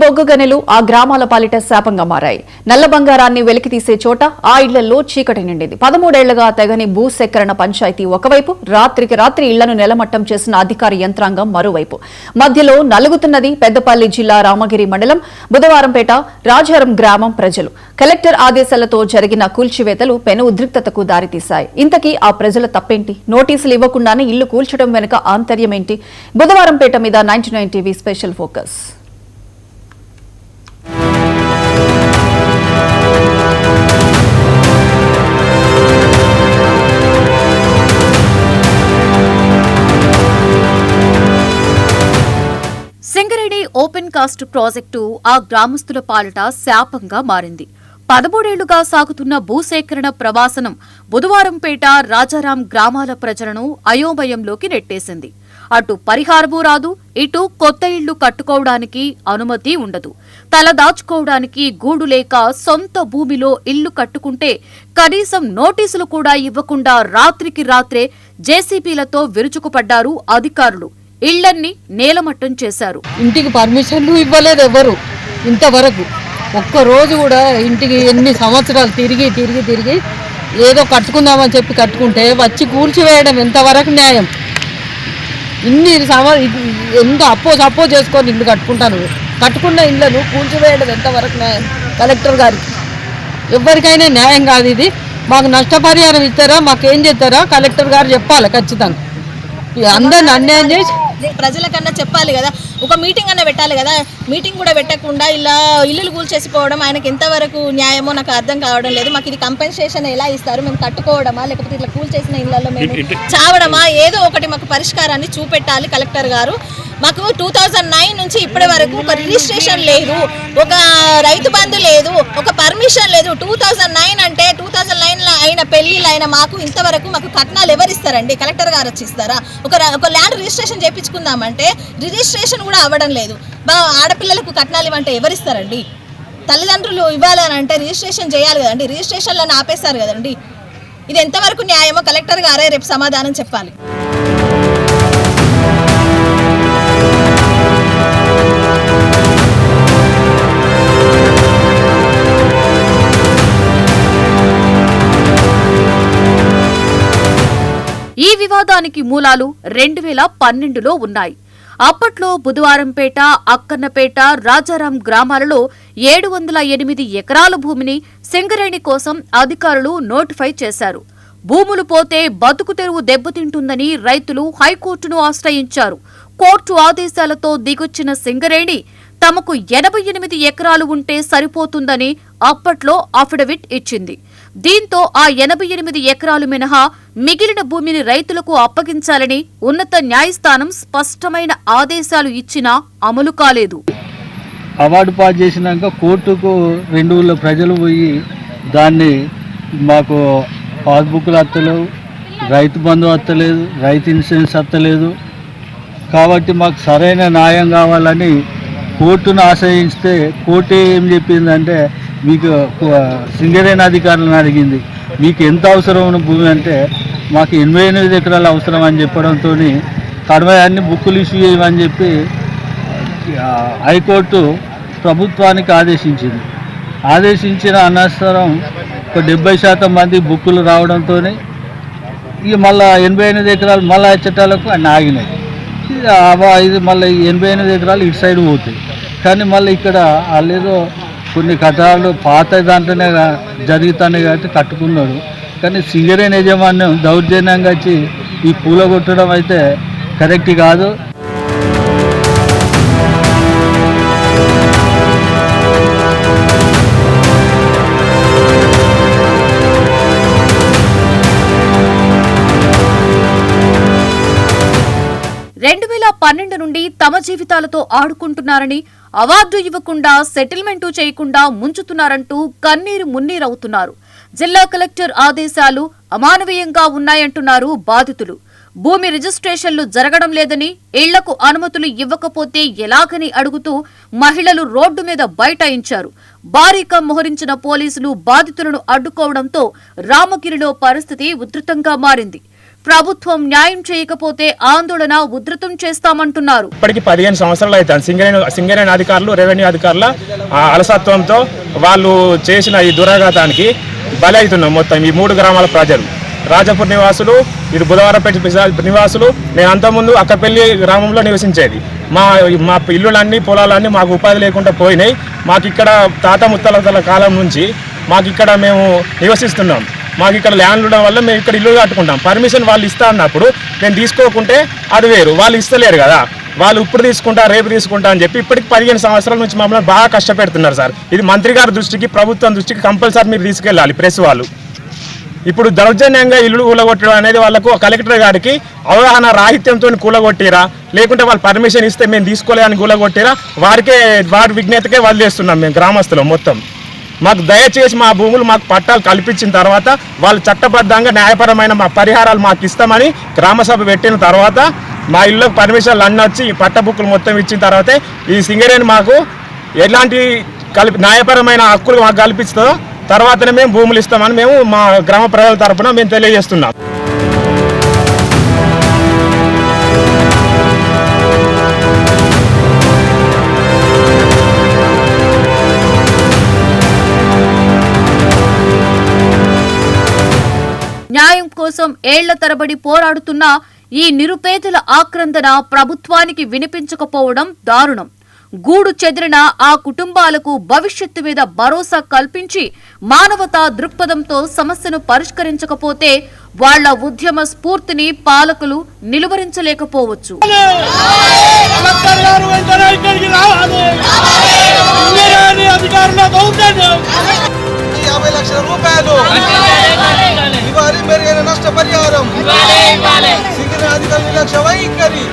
బొగ్గు గనులు ఆ గ్రామాల పాలిట శాపంగా మారాయి. నల్ల బంగారాన్ని వెలికి తీసే చోట ఆ ఇళ్ళలో చీకటి నిండింది. పదమూడేళ్ళుగా తెగని భూసేకరణ పంచాయతీ ఒకవైపు రాత్రికి రాత్రి ఇళ్ళను నెలమట్టం చేసిన అధికార యంత్రాంగం మరోవైపు. మధ్యలో నలుగుతున్నది పెద్దపల్లి జిల్లా రామగిరి మండలం బుధవారంపేట రాజారం గ్రామం ప్రజలు. కలెక్టర్ ఆదేశాలతో జరిగిన కూల్చివేతలు పెను ఉద్రిక్తతకు దారితీశాయి. ఇంతకీ ఆ ప్రజల తప్పేంటి? నోటీసులు ఇవ్వకుండానే ఇల్లు కూల్చడం వెనుక ఆంతర్యమేంటి? బుధవారంపేట మీద ninety nine TV special focus. Open cast project ఆ గ్రామస్తుల పాలిట శాపంగా మారింది. పదమూడేళ్ళుగా సాగుతున్న భూసేకరణ ప్రవాసనం బుధవారంపేట రాజారాం గ్రామాల ప్రజలను అయోమయంలోకి నెట్టేసింది. అటు పరిహారమూ రాదు ఇటు కొత్త ఇళ్ళు కట్టుకోవడానికి అనుమతి ఉండదు. తల దాచుకోవడానికి గూడు లేక సొంత భూమిలో ఇల్లు కట్టుకుంటే కనీసం నోటీసులు కూడా ఇవ్వకుండా రాత్రికి రాత్రే జేసీబీలతో విరుచుకుపడ్డారు అధికారులు. ఇళ్ళన్నీ నేలమట్టం చేశారు. ఇంటికి పర్మిషన్లు ఇవ్వలేదు ఎవరు? ఇంతవరకు. ఒక్క రోజు కూడా ఇంటికి ఎన్ని సంవత్సరాలు తిరిగి తిరిగి తిరిగి ఏదో కట్టుకుందామని చెప్పి కట్టుకుంటే వచ్చి కూల్చివేయడం ఎంతవరకు న్యాయం? ఇన్ని సమ ఎంత అప్పో సప్పో చేసుకొని ఇల్లు కట్టుకుంటాను కట్టుకున్న ఇళ్ళను కూల్చివేయడం ఎంతవరకు న్యాయం? కలెక్టర్ గారికి ఎవరికైనా న్యాయం కాదు ఇది. మాకు నష్టపరిహారం ఇస్తారా? మాకేం చేస్తారా? కలెక్టర్ గారు చెప్పాలి ఖచ్చితంగా. అందరిని అన్యాయం చేసి ప్రజలకన్నా చెప్పాలి కదా. ఒక మీటింగ్ అన్న పెట్టాలి కదా. మీటింగ్ కూడా పెట్టకుండా ఇలా ఇల్లులు కూల్చేసిపోవడం ఆయనకి ఎంతవరకు న్యాయమో నాకు అర్థం కావడం లేదు. మాకు ఇది కంపెన్సేషన్ ఎలా ఇస్తారు? మేము కట్టుకోవడమా? లేకపోతే ఇట్లా కూల్చేసిన ఇళ్ళలో మేము చావడమా? ఏదో ఒకటి మాకు పరిష్కారాన్ని చూపెట్టాలి కలెక్టర్ గారు. మాకు టూ థౌజండ్ నైన్ నుంచి ఇప్పటి వరకు ఒక రిజిస్ట్రేషన్ లేదు. ఒక రైతు బంధు లేదు. ఒక పర్మిషన్ లేదు. టూ థౌజండ్ నైన్ అంటే టూ థౌజండ్ నైన్లో అయిన పెళ్ళిళ్ళు అయిన మాకు ఇంతవరకు మాకు కట్నాలు ఎవరు ఇస్తారండి కలెక్టర్ గారు వచ్చి ఇస్తారా? ఒక ఒక ల్యాండ్ రిజిస్ట్రేషన్ చేయించుకుందామంటే రిజిస్ట్రేషన్ కూడా అవ్వడం లేదు. బా ఆడపిల్లలకు కట్నాలు ఇవ్వంటే ఎవరిస్తారండి? తల్లిదండ్రులు ఇవ్వాలని అంటే రిజిస్ట్రేషన్ చేయాలి కదండి. రిజిస్ట్రేషన్లను ఆపేస్తారు కదండి. ఇది ఎంతవరకు న్యాయమో కలెక్టర్ గారే రేపు సమాధానం చెప్పాలి. వివాదానికి మూలాలు రెండు వేల పన్నెండులో ఉన్నాయి. అప్పట్లో బుధవారంపేట అక్కన్నపేట రాజారాం గ్రామాలలో ఏడు వందల ఎనిమిది ఎకరాల భూమిని సింగరేణి కోసం అధికారులు నోటిఫై చేశారు. భూములు పోతే బతుకు తెరువు దెబ్బతింటుందని రైతులు హైకోర్టును ఆశ్రయించారు. కోర్టు ఆదేశాలతో దిగొచ్చిన సింగరేణి తమకు ఎనభై ఎనిమిది ఎకరాలు ఉంటే సరిపోతుందని అప్పట్లో అఫిడవిట్ ఇచ్చింది. దీంతో ఆ ఎనభై ఎనిమిది ఎకరాలు మినహా మిగిలిన భూమిని రైతులకు అప్పగించాలని ఉన్నత న్యాయస్థానం స్పష్టమైన ఆదేశాలు ఇచ్చినా అమలు కాలేదు. అవార్డు పాస్ చేసినాక కోర్టుకు రెండు ఊళ్ళో ప్రజలు పోయి దాన్ని మాకు పాస్బుక్లు అత్తలేవు రైతు బంధు అత్తలేదు రైతు ఇన్సూరెన్స్ అత్తలేదు. కాబట్టి మాకు సరైన న్యాయం కావాలని కోర్టును ఆశ్రయిస్తే కోర్టు ఏం చెప్పిందంటే మీకు సింగరేణ అధికారులను అడిగింది మీకు ఎంత అవసరం ఉన్న భూమి అంటే మాకు ఎనభై ఎనిమిది ఎకరాలు అవసరం అని చెప్పడంతో కడవ అన్ని బుక్కులు ఇష్యూ చేయమని చెప్పి హైకోర్టు ప్రభుత్వానికి ఆదేశించింది. ఆదేశించిన అనంతరం ఒక డెబ్బై శాతం మంది బుక్కులు రావడంతో ఇక మళ్ళీ ఎనభై ఎనిమిది ఎకరాలు మళ్ళా చట్టాలకు అన్ని ఆగినాయి. ఇది మళ్ళీ ఎనభై ఎనిమిది ఎకరాలు ఇటు సైడ్ పోతాయి. కానీ మళ్ళీ ఇక్కడ వాళ్ళేదో కొన్ని కథలు పాత దాంట్లోనే జరుగుతున్నాయి కాబట్టి కట్టుకున్నాడు కానీ సింగరేణి యజమాన్యం దౌర్జన్యంగా వచ్చి ఈ పూల కొట్టడం అయితే కరెక్ట్ కాదు. రెండు వేల పన్నెండు నుండి తమ జీవితాలతో ఆడుకుంటున్నారని అవార్డు ఇవ్వకుండా సెటిల్మెంటు చేయకుండా ముంచుతున్నారంటూ కన్నీరు మున్నీరవుతున్నారు. జిల్లా కలెక్టర్ ఆదేశాలు అమానవీయంగా ఉన్నాయంటున్నారు బాధితులు. భూమి రిజిస్ట్రేషన్లు జరగడం లేదని ఇళ్ళకు అనుమతులు ఇవ్వకపోతే ఎలాగని అడుగుతూ మహిళలు రోడ్డు మీద బైఠాయించారు. భారీగా మోహరించిన పోలీసులు బాధితులను అడ్డుకోవడంతో రామగిరిలో పరిస్థితి ఉధృతంగా మారింది. ప్రభుత్వం న్యాయం చేయకపోతే ఆందోళన ఉధృతం చేస్తామంటున్నారు. ఇప్పటికి పదిహేను సంవత్సరాలు అవుతుంది. సింగరేణి సింగరేణి అధికారులు రెవెన్యూ అధికారుల ఆ, అలసత్వంతో వాళ్ళు చేసిన ఈ దురాఘాతానికి బలి అవుతున్నాం మొత్తం ఈ మూడు గ్రామాల ప్రజలు. రాజపూర్ నివాసులు ఇది బుధవారపేట నివాసులు నేను అంతకుముందు అక్కపల్లి గ్రామంలో నివసించేది. మా మా ఇల్లులన్నీ పొలాలన్నీ మాకు ఉపాధి లేకుండా పోయినాయి. మాకు ఇక్కడ తాత ముత్తల కాలం నుంచి మాకు ఇక్కడ మేము నివసిస్తున్నాం. మాకు ఇక్కడ ల్యాండ్ ఉండడం వల్ల మేము ఇక్కడ ఇల్లు కట్టుకుంటాం. పర్మిషన్ వాళ్ళు ఇస్తా అన్నప్పుడు నేను తీసుకోకుంటే అది వేరు. వాళ్ళు ఇస్తలేరు కదా. వాళ్ళు ఇప్పుడు తీసుకుంటా రేపు తీసుకుంటా అని చెప్పి ఇప్పటికి పదిహేను సంవత్సరాల నుంచి మమ్మల్ని బాగా కష్టపెడుతున్నారు సార్. ఇది మంత్రి గారి దృష్టికి ప్రభుత్వం దృష్టికి కంపల్సరీ మీరు తీసుకెళ్ళాలి ప్రెస్ వాళ్ళు. ఇప్పుడు దౌర్జన్యంగా ఇల్లు కూలగొట్టడం అనేది వాళ్ళకు కలెక్టర్ గారికి అవగాహన రాహిత్యంతో కూలగొట్టిరా? లేకుంటే వాళ్ళు పర్మిషన్ ఇస్తే మేము తీసుకోలేదని కూలగొట్టిరా? వారికే వారి విజ్ఞతకే వదిలేస్తున్నాం మేము గ్రామస్తులం మొత్తం. మాకు దయచేసి మా భూములు మాకు పట్టాలు కల్పించిన తర్వాత వాళ్ళు చట్టబద్ధంగా న్యాయపరమైన మా పరిహారాలు మాకు ఇస్తామని గ్రామసభ పెట్టిన తర్వాత మా ఇళ్ళకు పర్మిషన్లు అన్నీ వచ్చి ఈ పట్ట బుక్కులు మొత్తం ఇచ్చిన తర్వాతే ఈ సింగరేణి మాకు ఎలాంటి కల్పి న్యాయపరమైన హక్కులు మాకు కల్పిస్తుందో తర్వాతనే మేము భూములు ఇస్తామని మేము మా గ్రామ ప్రజల తరఫున మేము తెలియజేస్తున్నాం. ఏళ్ళ తరబడి పోరాడుతున్న ఈ నిరుపేదల ఆక్రందన ప్రభుత్వానికి వినిపించకపోవడం దారుణం. గూడు చెదిరిన ఆ కుటుంబాలకు భవిష్యత్తు మీద భరోసా కల్పించి మానవతా దృక్పథంతో సమస్యను పరిష్కరించకపోతే వాళ్ళ ఉద్యమ స్ఫూర్తిని పాలకులు నిలువరించలేకపోవచ్చు. కలెక్టర్ లక్షల రూపాయలు. ఇవ్వాలి మెరుగైన నష్టపరిహారం సింగరేణి అధికారుల నిర్లక్ష్య వైఖరి